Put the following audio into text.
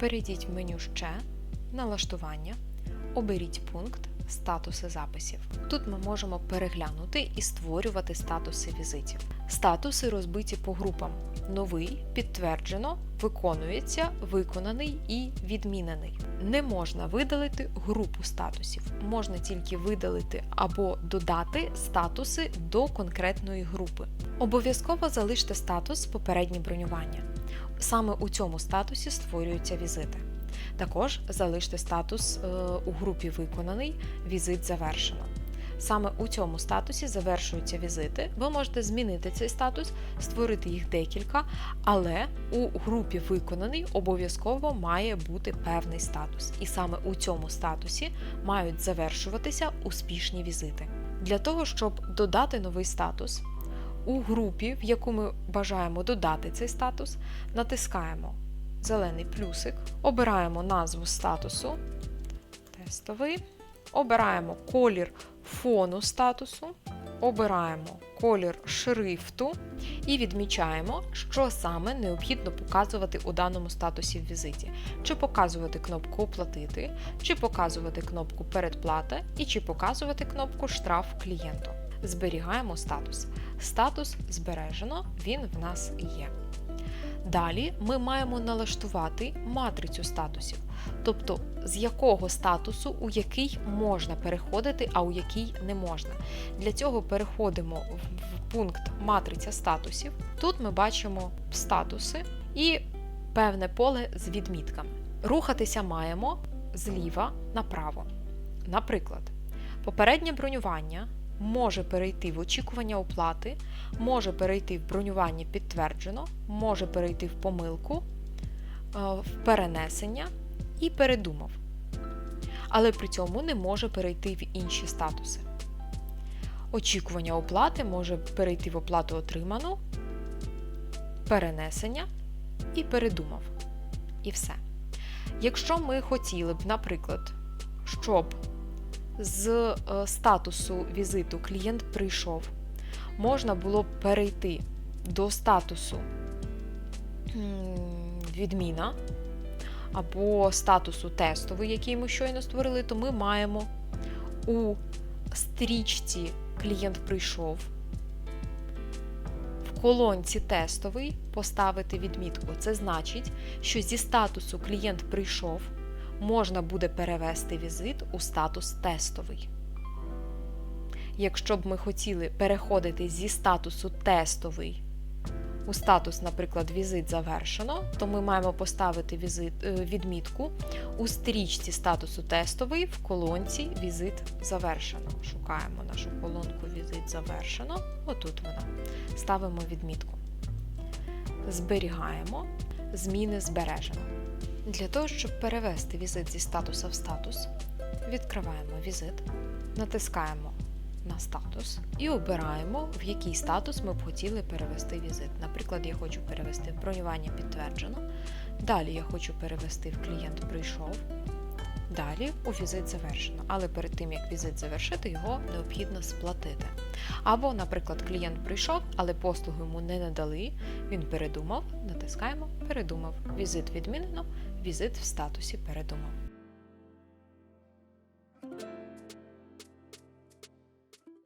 Перейдіть в меню Ще, Налаштування, оберіть пункт Статуси записів. Тут ми можемо переглянути і створювати статуси візитів. Статуси розбиті по групам: новий, підтверджено, виконується, виконаний і відмінений. Не можна видалити групу статусів, можна тільки видалити або додати статуси до конкретної групи. Обов'язково залиште статус попереднє бронювання. Саме у цьому статусі створюються візити. Також залиште статус е, у групі Виконаний візит завершено. Саме у цьому статусі завершуються візити. Ви можете змінити цей статус, створити їх декілька, але у групі Виконаний обов'язково має бути певний статус. І саме у цьому статусі мають завершуватися успішні візити. Для того, щоб додати новий статус, у групі, в яку ми бажаємо додати цей статус, натискаємо зелений плюсик, обираємо назву статусу тестовий, обираємо колір фону статусу, обираємо колір шрифту і відмічаємо, що саме необхідно показувати у даному статусі в візиті. Чи показувати кнопку Оплатити, чи показувати кнопку Передплата і чи показувати кнопку Штраф клієнту. Зберігаємо статус. Статус збережено, він в нас є. Далі ми маємо налаштувати матрицю статусів, тобто з якого статусу у який можна переходити, а у який не можна. Для цього переходимо в пункт матриця статусів. Тут ми бачимо статуси і певне поле з відмітками. Рухатися маємо зліва направо. Наприклад, попереднє бронювання може перейти в очікування оплати, може перейти в бронювання підтверджено, може перейти в помилку, е, в перенесення і передумав. Але при цьому не може перейти в інші статуси. Очікування оплати може перейти в оплату отриману, перенесення і передумав. І все. Якщо ми хотіли б, наприклад, щоб з е, статусу візиту клієнт прийшов, можна було б перейти до статусу відміна або статусу тестовий, який ми щойно створили, то ми маємо у стрічці клієнт прийшов. Колонці тестовий поставити відмітку. Це значить, що зі статусу клієнт прийшов можна буде перевести візит у статус тестовий. Якщо б ми хотіли переходити зі статусу тестовий у статус, наприклад, візит завершено, то ми маємо поставити візит, відмітку у стрічці статусу тестовий в колонці Візит завершено. Шукаємо нашу колонку Візит завершено. Отут вона. Ставимо відмітку. Зберігаємо. Зміни збережено. Для того, щоб перевести візит зі статуса в статус, відкриваємо візит, натискаємо на статус і обираємо, в який статус ми б хотіли перевести візит. Наприклад, я хочу перевести в бронювання підтверджено. Далі я хочу перевести в клієнт прийшов. Далі у візит завершено. Але перед тим, як візит завершити, його необхідно сплатити. Або, наприклад, клієнт прийшов, але послугу йому не надали, він передумав, натискаємо Передумав. Візит відмінено, візит в статусі передумав.